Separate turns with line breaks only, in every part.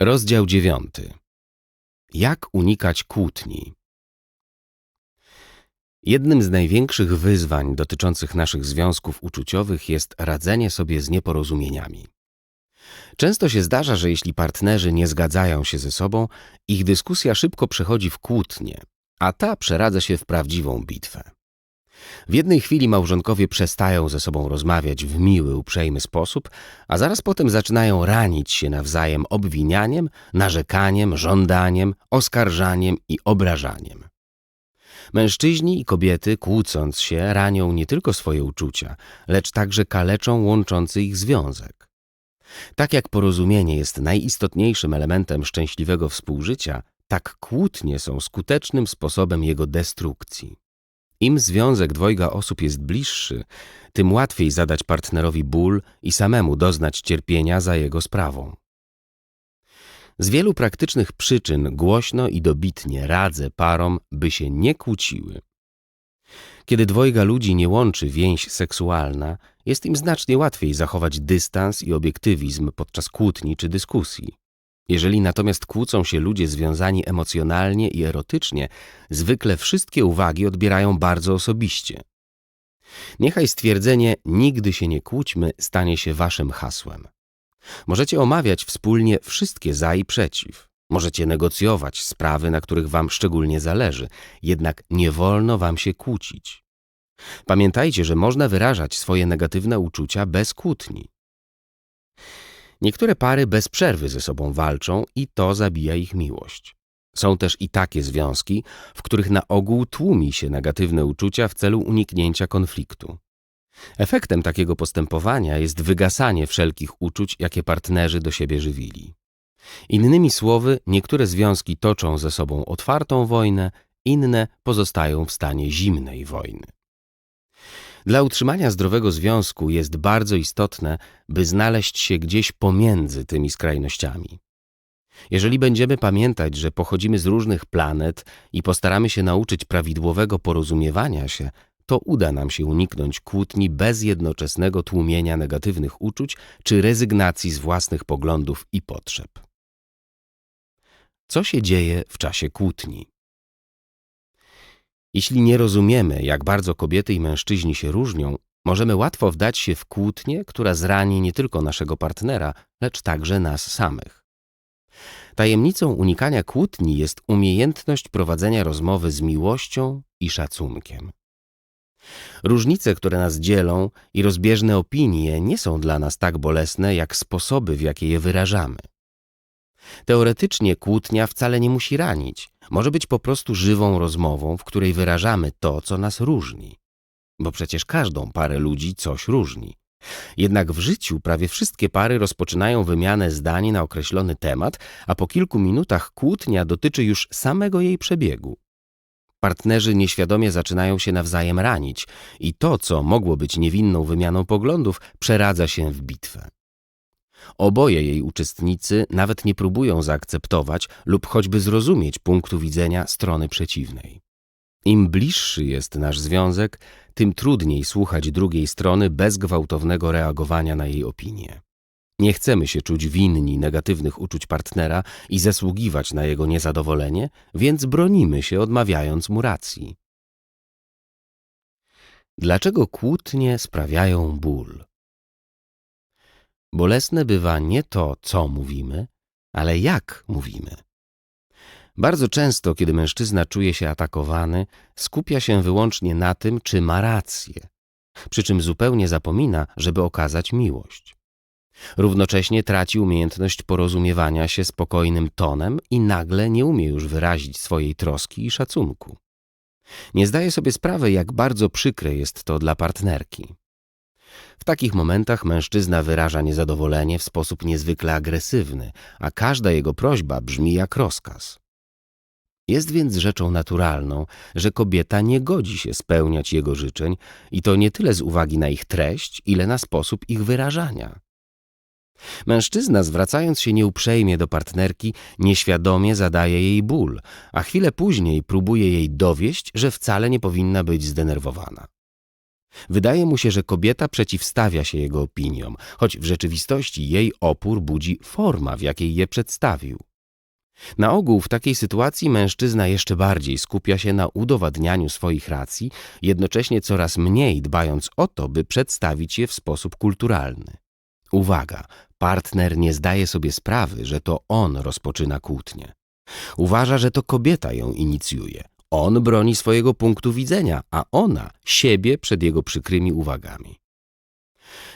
Rozdział dziewiąty. Jak unikać kłótni? Jednym z największych wyzwań dotyczących naszych związków uczuciowych jest radzenie sobie z nieporozumieniami. Często się zdarza, że jeśli partnerzy nie zgadzają się ze sobą, ich dyskusja szybko przechodzi w kłótnię, a ta przeradza się w prawdziwą bitwę. W jednej chwili małżonkowie przestają ze sobą rozmawiać w miły, uprzejmy sposób, a zaraz potem zaczynają ranić się nawzajem obwinianiem, narzekaniem, żądaniem, oskarżaniem i obrażaniem. Mężczyźni i kobiety, kłócąc się, ranią nie tylko swoje uczucia, lecz także kaleczą łączący ich związek. Tak jak porozumienie jest najistotniejszym elementem szczęśliwego współżycia, tak kłótnie są skutecznym sposobem jego destrukcji. Im związek dwojga osób jest bliższy, tym łatwiej zadać partnerowi ból i samemu doznać cierpienia za jego sprawą. Z wielu praktycznych przyczyn głośno i dobitnie radzę parom, by się nie kłóciły. Kiedy dwojga ludzi nie łączy więź seksualna, jest im znacznie łatwiej zachować dystans i obiektywizm podczas kłótni czy dyskusji. Jeżeli natomiast kłócą się ludzie związani emocjonalnie i erotycznie, zwykle wszystkie uwagi odbierają bardzo osobiście. Niechaj stwierdzenie nigdy się nie kłóćmy stanie się waszym hasłem. Możecie omawiać wspólnie wszystkie za i przeciw. Możecie negocjować sprawy, na których wam szczególnie zależy, jednak nie wolno wam się kłócić. Pamiętajcie, że można wyrażać swoje negatywne uczucia bez kłótni. Niektóre pary bez przerwy ze sobą walczą i to zabija ich miłość. Są też i takie związki, w których na ogół tłumi się negatywne uczucia w celu uniknięcia konfliktu. Efektem takiego postępowania jest wygasanie wszelkich uczuć, jakie partnerzy do siebie żywili. Innymi słowy, niektóre związki toczą ze sobą otwartą wojnę, inne pozostają w stanie zimnej wojny. Dla utrzymania zdrowego związku jest bardzo istotne, by znaleźć się gdzieś pomiędzy tymi skrajnościami. Jeżeli będziemy pamiętać, że pochodzimy z różnych planet i postaramy się nauczyć prawidłowego porozumiewania się, to uda nam się uniknąć kłótni bez jednoczesnego tłumienia negatywnych uczuć czy rezygnacji z własnych poglądów i potrzeb. Co się dzieje w czasie kłótni? Jeśli nie rozumiemy, jak bardzo kobiety i mężczyźni się różnią, możemy łatwo wdać się w kłótnię, która zrani nie tylko naszego partnera, lecz także nas samych. Tajemnicą unikania kłótni jest umiejętność prowadzenia rozmowy z miłością i szacunkiem. Różnice, które nas dzielą i rozbieżne opinie nie są dla nas tak bolesne, jak sposoby, w jakie je wyrażamy. Teoretycznie kłótnia wcale nie musi ranić. Może być po prostu żywą rozmową, w której wyrażamy to, co nas różni. Bo przecież każdą parę ludzi coś różni. Jednak w życiu prawie wszystkie pary rozpoczynają wymianę zdań na określony temat, a po kilku minutach kłótnia dotyczy już samego jej przebiegu. Partnerzy nieświadomie zaczynają się nawzajem ranić i to, co mogło być niewinną wymianą poglądów, przeradza się w bitwę. Oboje jej uczestnicy nawet nie próbują zaakceptować lub choćby zrozumieć punktu widzenia strony przeciwnej. Im bliższy jest nasz związek, tym trudniej słuchać drugiej strony bez gwałtownego reagowania na jej opinię. Nie chcemy się czuć winni negatywnych uczuć partnera i zasługiwać na jego niezadowolenie, więc bronimy się, odmawiając mu racji. Dlaczego kłótnie sprawiają ból? Bolesne bywa nie to, co mówimy, ale jak mówimy. Bardzo często, kiedy mężczyzna czuje się atakowany, skupia się wyłącznie na tym, czy ma rację, przy czym zupełnie zapomina, żeby okazać miłość. Równocześnie traci umiejętność porozumiewania się spokojnym tonem i nagle nie umie już wyrazić swojej troski i szacunku. Nie zdaje sobie sprawy, jak bardzo przykre jest to dla partnerki. W takich momentach mężczyzna wyraża niezadowolenie w sposób niezwykle agresywny, a każda jego prośba brzmi jak rozkaz. Jest więc rzeczą naturalną, że kobieta nie godzi się spełniać jego życzeń i to nie tyle z uwagi na ich treść, ile na sposób ich wyrażania. Mężczyzna, zwracając się nieuprzejmie do partnerki, nieświadomie zadaje jej ból, a chwilę później próbuje jej dowieść, że wcale nie powinna być zdenerwowana. Wydaje mu się, że kobieta przeciwstawia się jego opiniom, choć w rzeczywistości jej opór budzi forma, w jakiej je przedstawił. Na ogół w takiej sytuacji mężczyzna jeszcze bardziej skupia się na udowadnianiu swoich racji, jednocześnie coraz mniej dbając o to, by przedstawić je w sposób kulturalny. Uwaga, partner nie zdaje sobie sprawy, że to on rozpoczyna kłótnię. Uważa, że to kobieta ją inicjuje. On broni swojego punktu widzenia, a ona siebie przed jego przykrymi uwagami.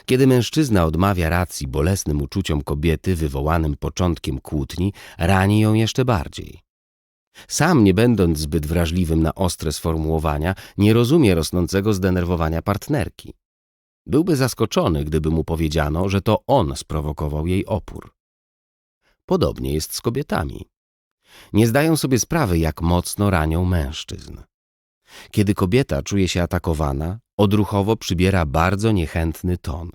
Kiedy mężczyzna odmawia racji bolesnym uczuciom kobiety wywołanym początkiem kłótni, rani ją jeszcze bardziej. Sam, nie będąc zbyt wrażliwym na ostre sformułowania, nie rozumie rosnącego zdenerwowania partnerki. Byłby zaskoczony, gdyby mu powiedziano, że to on sprowokował jej opór. Podobnie jest z kobietami. Nie zdają sobie sprawy, jak mocno ranią mężczyzn. Kiedy kobieta czuje się atakowana, odruchowo przybiera bardzo niechętny ton.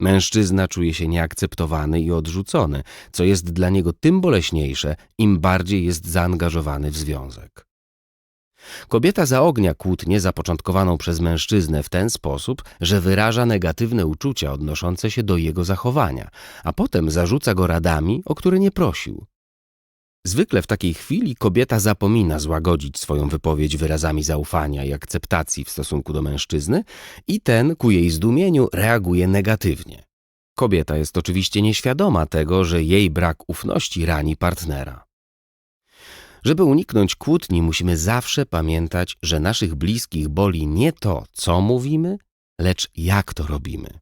Mężczyzna czuje się nieakceptowany i odrzucony, co jest dla niego tym boleśniejsze, im bardziej jest zaangażowany w związek. Kobieta zaognia kłótnię zapoczątkowaną przez mężczyznę w ten sposób, że wyraża negatywne uczucia odnoszące się do jego zachowania, a potem zarzuca go radami, o które nie prosił. Zwykle w takiej chwili kobieta zapomina złagodzić swoją wypowiedź wyrazami zaufania i akceptacji w stosunku do mężczyzny i ten, ku jej zdumieniu, reaguje negatywnie. Kobieta jest oczywiście nieświadoma tego, że jej brak ufności rani partnera. Żeby uniknąć kłótni, musimy zawsze pamiętać, że naszych bliskich boli nie to, co mówimy, lecz jak to robimy.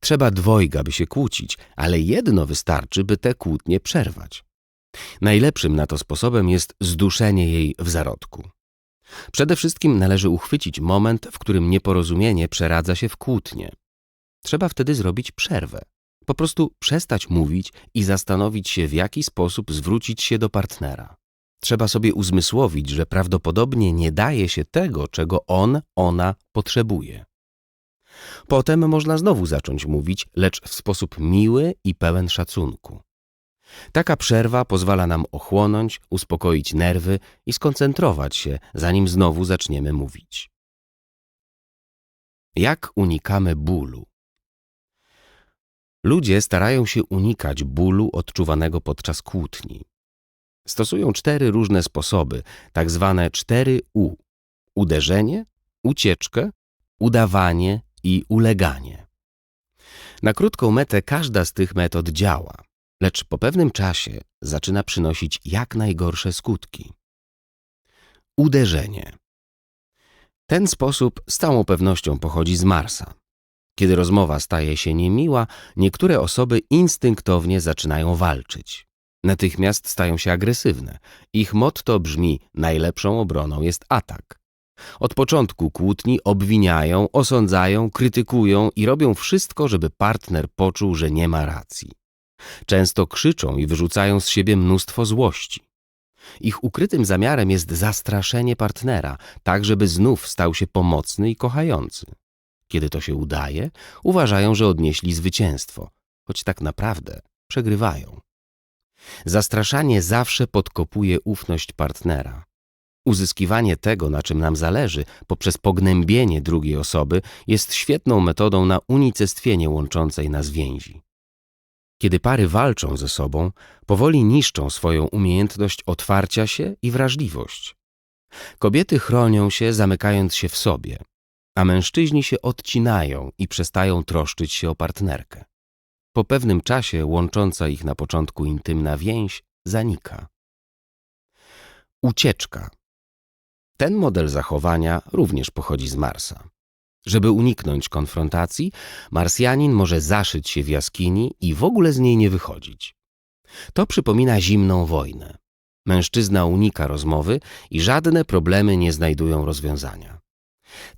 Trzeba dwojga, by się kłócić, ale jedno wystarczy, by te kłótnie przerwać. Najlepszym na to sposobem jest zduszenie jej w zarodku. Przede wszystkim należy uchwycić moment, w którym nieporozumienie przeradza się w kłótnię. Trzeba wtedy zrobić przerwę. Po prostu przestać mówić i zastanowić się, w jaki sposób zwrócić się do partnera. Trzeba sobie uzmysłowić, że prawdopodobnie nie daje się tego, czego on, ona potrzebuje. Potem można znowu zacząć mówić, lecz w sposób miły i pełen szacunku. Taka przerwa pozwala nam ochłonąć, uspokoić nerwy i skoncentrować się, zanim znowu zaczniemy mówić. Jak unikamy bólu? Ludzie starają się unikać bólu odczuwanego podczas kłótni. Stosują cztery różne sposoby, tak zwane cztery U: uderzenie, ucieczkę, udawanie i uleganie. Na krótką metę każda z tych metod działa, lecz po pewnym czasie zaczyna przynosić jak najgorsze skutki. Uderzenie. Ten sposób z całą pewnością pochodzi z Marsa. Kiedy rozmowa staje się niemiła, niektóre osoby instynktownie zaczynają walczyć. Natychmiast stają się agresywne. Ich motto brzmi: najlepszą obroną jest atak. Od początku kłótni obwiniają, osądzają, krytykują i robią wszystko, żeby partner poczuł, że nie ma racji. Często krzyczą i wyrzucają z siebie mnóstwo złości. Ich ukrytym zamiarem jest zastraszenie partnera, tak żeby znów stał się pomocny i kochający. Kiedy to się udaje, uważają, że odnieśli zwycięstwo, choć tak naprawdę przegrywają. Zastraszanie zawsze podkopuje ufność partnera. Uzyskiwanie tego, na czym nam zależy, poprzez pognębienie drugiej osoby, jest świetną metodą na unicestwienie łączącej nas więzi. Kiedy pary walczą ze sobą, powoli niszczą swoją umiejętność otwarcia się i wrażliwość. Kobiety chronią się, zamykając się w sobie, a mężczyźni się odcinają i przestają troszczyć się o partnerkę. Po pewnym czasie łącząca ich na początku intymna więź zanika. Ucieczka. Ten model zachowania również pochodzi z Marsa. Żeby uniknąć konfrontacji, Marsjanin może zaszyć się w jaskini i w ogóle z niej nie wychodzić. To przypomina zimną wojnę. Mężczyzna unika rozmowy i żadne problemy nie znajdują rozwiązania.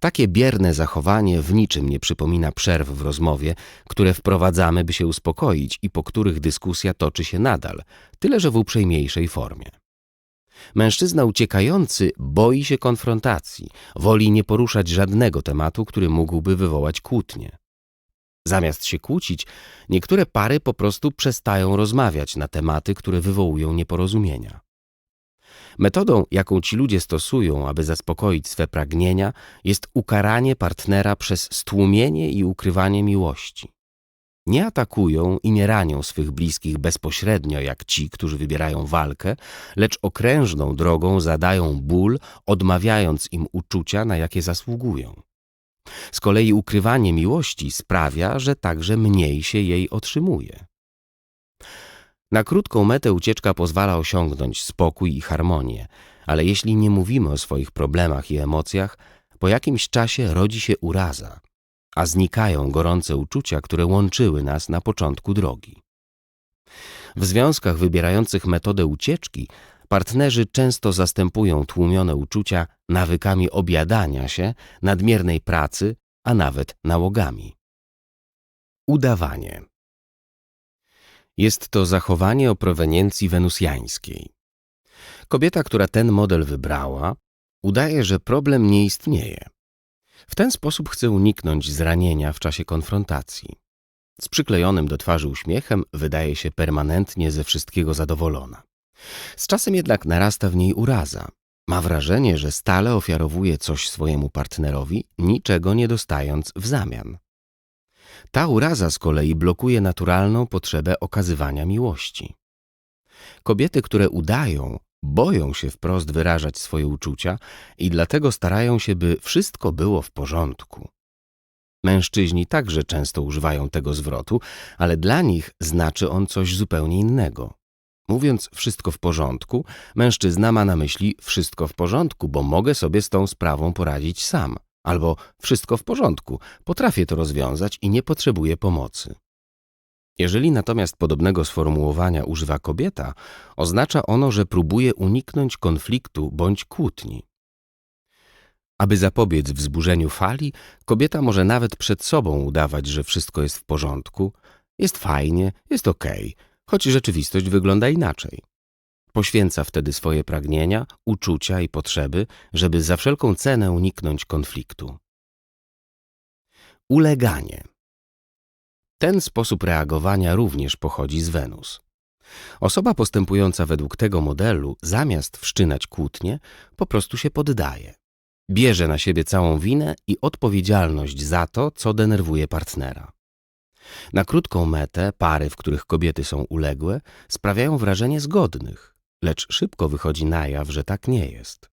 Takie bierne zachowanie w niczym nie przypomina przerw w rozmowie, które wprowadzamy, by się uspokoić i po których dyskusja toczy się nadal, tyle że w uprzejmiejszej formie. Mężczyzna uciekający boi się konfrontacji, woli nie poruszać żadnego tematu, który mógłby wywołać kłótnię. Zamiast się kłócić, niektóre pary po prostu przestają rozmawiać na tematy, które wywołują nieporozumienia. Metodą, jaką ci ludzie stosują, aby zaspokoić swe pragnienia, jest ukaranie partnera przez stłumienie i ukrywanie miłości. Nie atakują i nie ranią swych bliskich bezpośrednio jak ci, którzy wybierają walkę, lecz okrężną drogą zadają ból, odmawiając im uczucia, na jakie zasługują. Z kolei ukrywanie miłości sprawia, że także mniej się jej otrzymuje. Na krótką metę ucieczka pozwala osiągnąć spokój i harmonię, ale jeśli nie mówimy o swoich problemach i emocjach, po jakimś czasie rodzi się uraza, a znikają gorące uczucia, które łączyły nas na początku drogi. W związkach wybierających metodę ucieczki partnerzy często zastępują tłumione uczucia nawykami obiadania się, nadmiernej pracy, a nawet nałogami. Udawanie. Jest to zachowanie o proweniencji wenusjańskiej. Kobieta, która ten model wybrała, udaje, że problem nie istnieje. W ten sposób chce uniknąć zranienia w czasie konfrontacji. Z przyklejonym do twarzy uśmiechem wydaje się permanentnie ze wszystkiego zadowolona. Z czasem jednak narasta w niej uraza. Ma wrażenie, że stale ofiarowuje coś swojemu partnerowi, niczego nie dostając w zamian. Ta uraza z kolei blokuje naturalną potrzebę okazywania miłości. Kobiety, które udają, boją się wprost wyrażać swoje uczucia i dlatego starają się, by wszystko było w porządku. Mężczyźni także często używają tego zwrotu, ale dla nich znaczy on coś zupełnie innego. Mówiąc wszystko w porządku, mężczyzna ma na myśli wszystko w porządku, bo mogę sobie z tą sprawą poradzić sam. Albo wszystko w porządku, potrafię to rozwiązać i nie potrzebuję pomocy. Jeżeli natomiast podobnego sformułowania używa kobieta, oznacza ono, że próbuje uniknąć konfliktu bądź kłótni. Aby zapobiec wzburzeniu fali, kobieta może nawet przed sobą udawać, że wszystko jest w porządku, jest fajnie, jest okej, okay, choć rzeczywistość wygląda inaczej. Poświęca wtedy swoje pragnienia, uczucia i potrzeby, żeby za wszelką cenę uniknąć konfliktu. Uleganie. Ten sposób reagowania również pochodzi z Wenus. Osoba postępująca według tego modelu, zamiast wszczynać kłótnie, po prostu się poddaje. Bierze na siebie całą winę i odpowiedzialność za to, co denerwuje partnera. Na krótką metę pary, w których kobiety są uległe, sprawiają wrażenie zgodnych, lecz szybko wychodzi na jaw, że tak nie jest.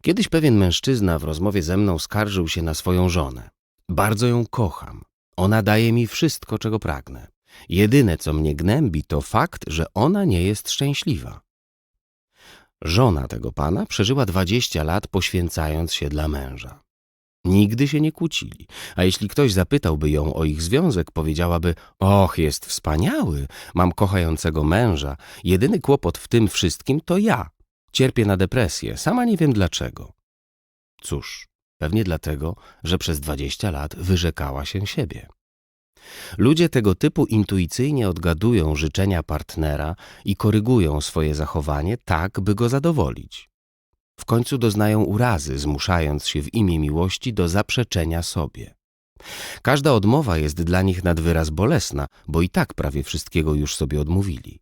Kiedyś pewien mężczyzna w rozmowie ze mną skarżył się na swoją żonę. Bardzo ją kocham. Ona daje mi wszystko, czego pragnę. Jedyne, co mnie gnębi, to fakt, że ona nie jest szczęśliwa. Żona tego pana przeżyła dwadzieścia lat poświęcając się dla męża. Nigdy się nie kłócili, a jeśli ktoś zapytałby ją o ich związek, powiedziałaby: Och, jest wspaniały, mam kochającego męża, jedyny kłopot w tym wszystkim to ja. Cierpię na depresję, sama nie wiem dlaczego. Cóż, pewnie dlatego, że przez dwadzieścia lat wyrzekała się siebie. Ludzie tego typu intuicyjnie odgadują życzenia partnera i korygują swoje zachowanie tak, by go zadowolić. W końcu doznają urazy, zmuszając się w imię miłości do zaprzeczenia sobie. Każda odmowa jest dla nich nad wyraz bolesna, bo i tak prawie wszystkiego już sobie odmówili.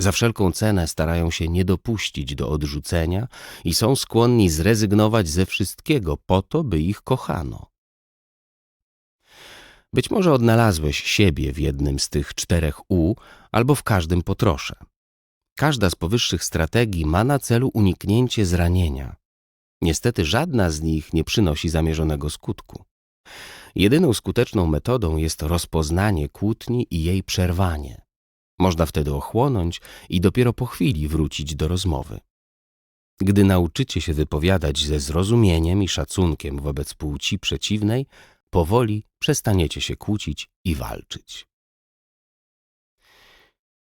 Za wszelką cenę starają się nie dopuścić do odrzucenia i są skłonni zrezygnować ze wszystkiego po to, by ich kochano. Być może odnalazłeś siebie w jednym z tych czterech U albo w każdym po trosze. Każda z powyższych strategii ma na celu uniknięcie zranienia. Niestety żadna z nich nie przynosi zamierzonego skutku. Jedyną skuteczną metodą jest rozpoznanie kłótni i jej przerwanie. Można wtedy ochłonąć i dopiero po chwili wrócić do rozmowy. Gdy nauczycie się wypowiadać ze zrozumieniem i szacunkiem wobec płci przeciwnej, powoli przestaniecie się kłócić i walczyć.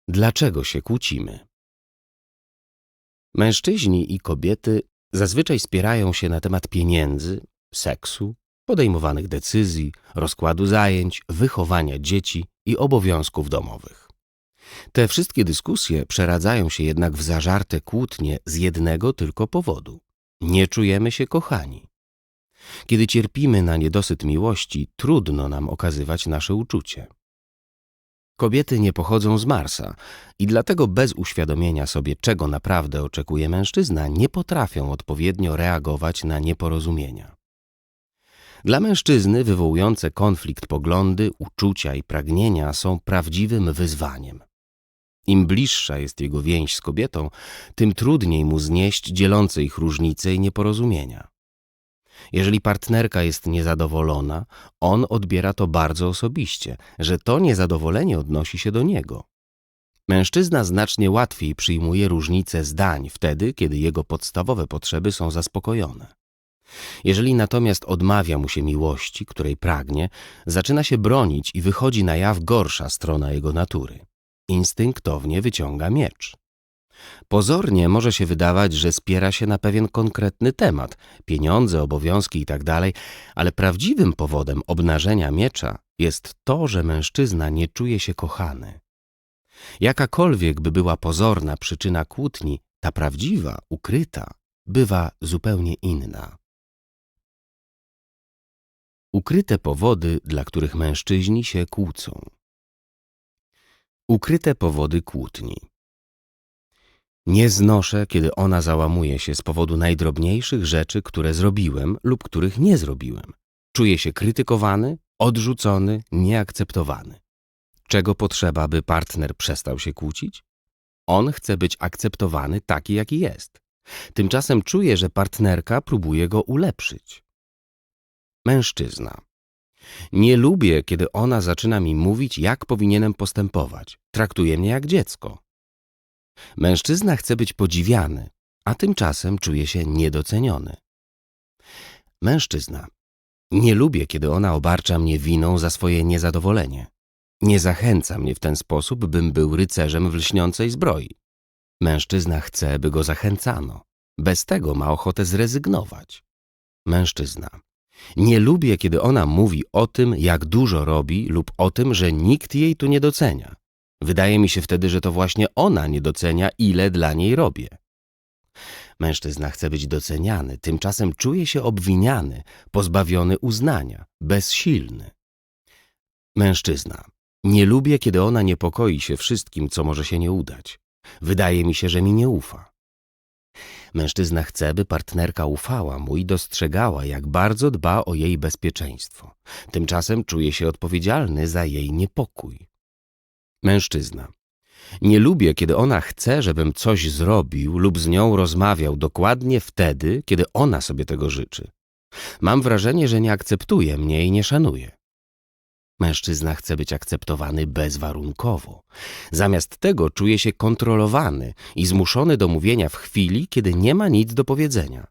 Dlaczego się kłócimy? Mężczyźni i kobiety zazwyczaj spierają się na temat pieniędzy, seksu, podejmowanych decyzji, rozkładu zajęć, wychowania dzieci i obowiązków domowych. Te wszystkie dyskusje przeradzają się jednak w zażarte kłótnie z jednego tylko powodu. Nie czujemy się kochani. Kiedy cierpimy na niedosyt miłości, trudno nam okazywać nasze uczucie. Kobiety nie pochodzą z Marsa i dlatego bez uświadomienia sobie, czego naprawdę oczekuje mężczyzna, nie potrafią odpowiednio reagować na nieporozumienia. Dla mężczyzny wywołujące konflikt poglądy, uczucia i pragnienia są prawdziwym wyzwaniem. Im bliższa jest jego więź z kobietą, tym trudniej mu znieść dzielące ich różnice i nieporozumienia. Jeżeli partnerka jest niezadowolona, on odbiera to bardzo osobiście, że to niezadowolenie odnosi się do niego. Mężczyzna znacznie łatwiej przyjmuje różnice zdań wtedy, kiedy jego podstawowe potrzeby są zaspokojone. Jeżeli natomiast odmawia mu się miłości, której pragnie, zaczyna się bronić i wychodzi na jaw gorsza strona jego natury. Instynktownie wyciąga miecz. Pozornie może się wydawać, że spiera się na pewien konkretny temat pieniądze, obowiązki itd., ale prawdziwym powodem obnażenia miecza jest to, że mężczyzna nie czuje się kochany. Jakakolwiek by była pozorna przyczyna kłótni, ta prawdziwa, ukryta, bywa zupełnie inna. Ukryte powody, dla których mężczyźni się kłócą. Ukryte powody kłótni. Nie znoszę, kiedy ona załamuje się z powodu najdrobniejszych rzeczy, które zrobiłem lub których nie zrobiłem. Czuję się krytykowany, odrzucony, nieakceptowany. Czego potrzeba, by partner przestał się kłócić? On chce być akceptowany taki, jaki jest. Tymczasem czuje, że partnerka próbuje go ulepszyć. Mężczyzna. Nie lubię, kiedy ona zaczyna mi mówić, jak powinienem postępować. Traktuje mnie jak dziecko. Mężczyzna chce być podziwiany, a tymczasem czuje się niedoceniony. Mężczyzna. Nie lubię, kiedy ona obarcza mnie winą za swoje niezadowolenie. Nie zachęca mnie w ten sposób, bym był rycerzem w lśniącej zbroi. Mężczyzna chce, by go zachęcano. Bez tego ma ochotę zrezygnować. Mężczyzna. Nie lubię, kiedy ona mówi o tym, jak dużo robi lub o tym, że nikt jej tu nie docenia. Wydaje mi się wtedy, że to właśnie ona nie docenia, ile dla niej robię. Mężczyzna chce być doceniany, tymczasem czuje się obwiniany, pozbawiony uznania, bezsilny. Mężczyzna. Nie lubię, kiedy ona niepokoi się wszystkim, co może się nie udać. Wydaje mi się, że mi nie ufa. Mężczyzna chce, by partnerka ufała mu i dostrzegała, jak bardzo dba o jej bezpieczeństwo. Tymczasem czuje się odpowiedzialny za jej niepokój. Mężczyzna. Nie lubię, kiedy ona chce, żebym coś zrobił lub z nią rozmawiał dokładnie wtedy, kiedy ona sobie tego życzy. Mam wrażenie, że nie akceptuje mnie i nie szanuje. Mężczyzna chce być akceptowany bezwarunkowo. Zamiast tego czuje się kontrolowany i zmuszony do mówienia w chwili, kiedy nie ma nic do powiedzenia.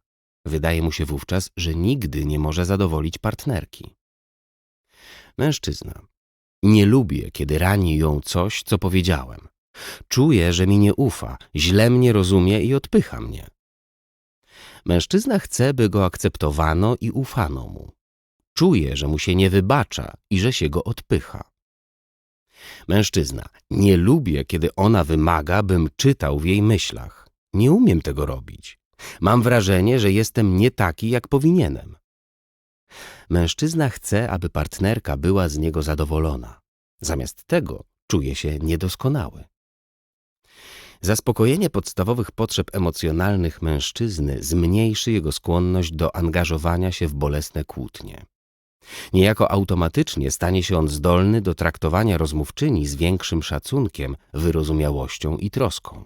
Wydaje mu się wówczas, że nigdy nie może zadowolić partnerki. Mężczyzna. Nie lubię, kiedy rani ją coś, co powiedziałem. Czuję, że mi nie ufa, źle mnie rozumie i odpycha mnie. Mężczyzna chce, by go akceptowano i ufano mu. Czuje, że mu się nie wybacza i że się go odpycha. Mężczyzna, nie lubię, kiedy ona wymaga, bym czytał w jej myślach. Nie umiem tego robić. Mam wrażenie, że jestem nie taki, jak powinienem. Mężczyzna chce, aby partnerka była z niego zadowolona. Zamiast tego czuje się niedoskonały. Zaspokojenie podstawowych potrzeb emocjonalnych mężczyzny zmniejszy jego skłonność do angażowania się w bolesne kłótnie. Niejako automatycznie stanie się on zdolny do traktowania rozmówczyni z większym szacunkiem, wyrozumiałością i troską.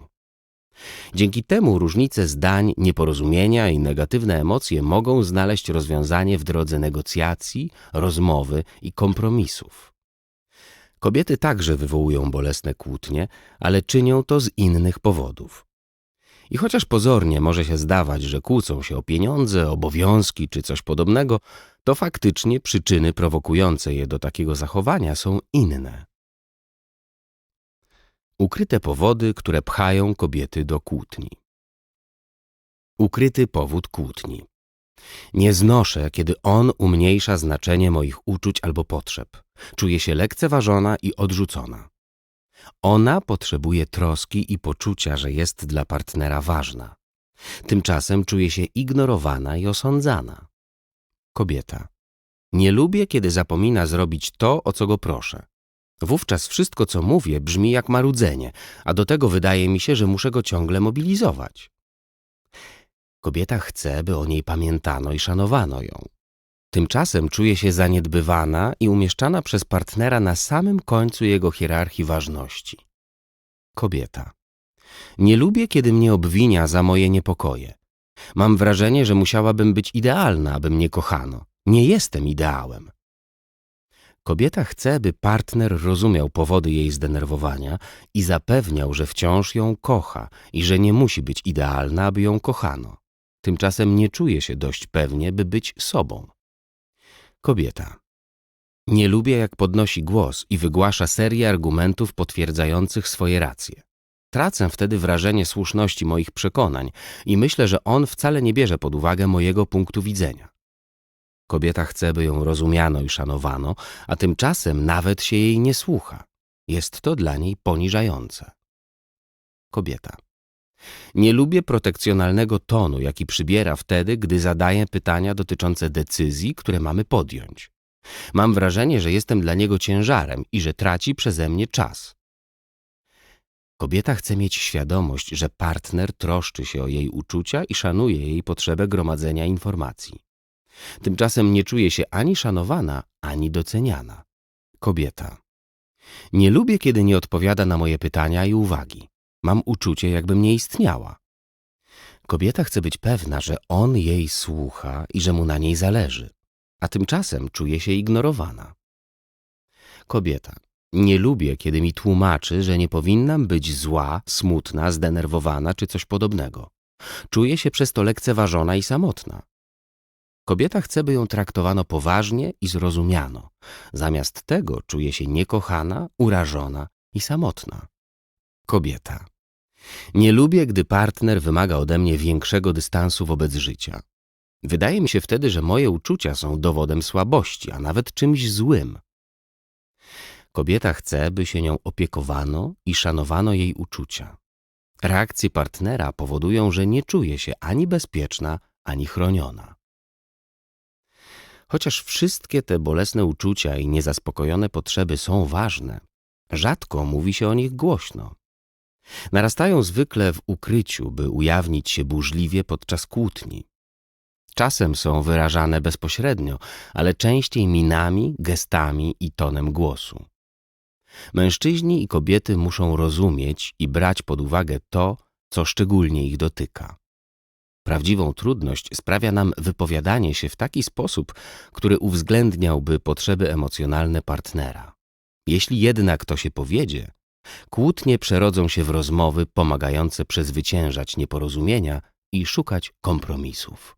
Dzięki temu różnice zdań, nieporozumienia i negatywne emocje mogą znaleźć rozwiązanie w drodze negocjacji, rozmowy i kompromisów. Kobiety także wywołują bolesne kłótnie, ale czynią to z innych powodów. I chociaż pozornie może się zdawać, że kłócą się o pieniądze, obowiązki czy coś podobnego, to faktycznie przyczyny prowokujące je do takiego zachowania są inne. Ukryte powody, które pchają kobiety do kłótni. Ukryty powód kłótni. Nie znoszę, kiedy on umniejsza znaczenie moich uczuć albo potrzeb. Czuję się lekceważona i odrzucona. Ona potrzebuje troski i poczucia, że jest dla partnera ważna. Tymczasem czuje się ignorowana i osądzana. Kobieta. Nie lubię, kiedy zapomina zrobić to, o co go proszę. Wówczas wszystko, co mówię, brzmi jak marudzenie, a do tego wydaje mi się, że muszę go ciągle mobilizować. Kobieta chce, by o niej pamiętano i szanowano ją. Tymczasem czuje się zaniedbywana i umieszczana przez partnera na samym końcu jego hierarchii ważności. Kobieta. Nie lubię, kiedy mnie obwinia za moje niepokoje. Mam wrażenie, że musiałabym być idealna, aby mnie kochano. Nie jestem ideałem. Kobieta chce, by partner rozumiał powody jej zdenerwowania i zapewniał, że wciąż ją kocha i że nie musi być idealna, aby ją kochano. Tymczasem nie czuje się dość pewnie, by być sobą. Kobieta. Nie lubię, jak podnosi głos i wygłasza serię argumentów potwierdzających swoje racje. Tracę wtedy wrażenie słuszności moich przekonań i myślę, że on wcale nie bierze pod uwagę mojego punktu widzenia. Kobieta chce, by ją rozumiano i szanowano, a tymczasem nawet się jej nie słucha. Jest to dla niej poniżające. Kobieta. Nie lubię protekcjonalnego tonu, jaki przybiera wtedy, gdy zadaję pytania dotyczące decyzji, które mamy podjąć. Mam wrażenie, że jestem dla niego ciężarem i że traci przeze mnie czas. Kobieta chce mieć świadomość, że partner troszczy się o jej uczucia i szanuje jej potrzebę gromadzenia informacji. Tymczasem nie czuje się ani szanowana, ani doceniana. Kobieta. Nie lubię, kiedy nie odpowiada na moje pytania i uwagi. Mam uczucie, jakbym nie istniała. Kobieta chce być pewna, że on jej słucha i że mu na niej zależy, a tymczasem czuje się ignorowana. Kobieta. Nie lubię, kiedy mi tłumaczy, że nie powinnam być zła, smutna, zdenerwowana czy coś podobnego. Czuję się przez to lekceważona i samotna. Kobieta chce, by ją traktowano poważnie i zrozumiano. Zamiast tego czuje się niekochana, urażona i samotna. Kobieta. Nie lubię, gdy partner wymaga ode mnie większego dystansu wobec życia. Wydaje mi się wtedy, że moje uczucia są dowodem słabości, a nawet czymś złym. Kobieta chce, by się nią opiekowano i szanowano jej uczucia. Reakcje partnera powodują, że nie czuje się ani bezpieczna, ani chroniona. Chociaż wszystkie te bolesne uczucia i niezaspokojone potrzeby są ważne, rzadko mówi się o nich głośno. Narastają zwykle w ukryciu, by ujawnić się burzliwie podczas kłótni. Czasem są wyrażane bezpośrednio, ale częściej minami, gestami i tonem głosu. Mężczyźni i kobiety muszą rozumieć i brać pod uwagę to, co szczególnie ich dotyka. Prawdziwą trudność sprawia nam wypowiadanie się w taki sposób, który uwzględniałby potrzeby emocjonalne partnera. Jeśli jednak to się powiedzie, kłótnie przerodzą się w rozmowy pomagające przezwyciężać nieporozumienia i szukać kompromisów.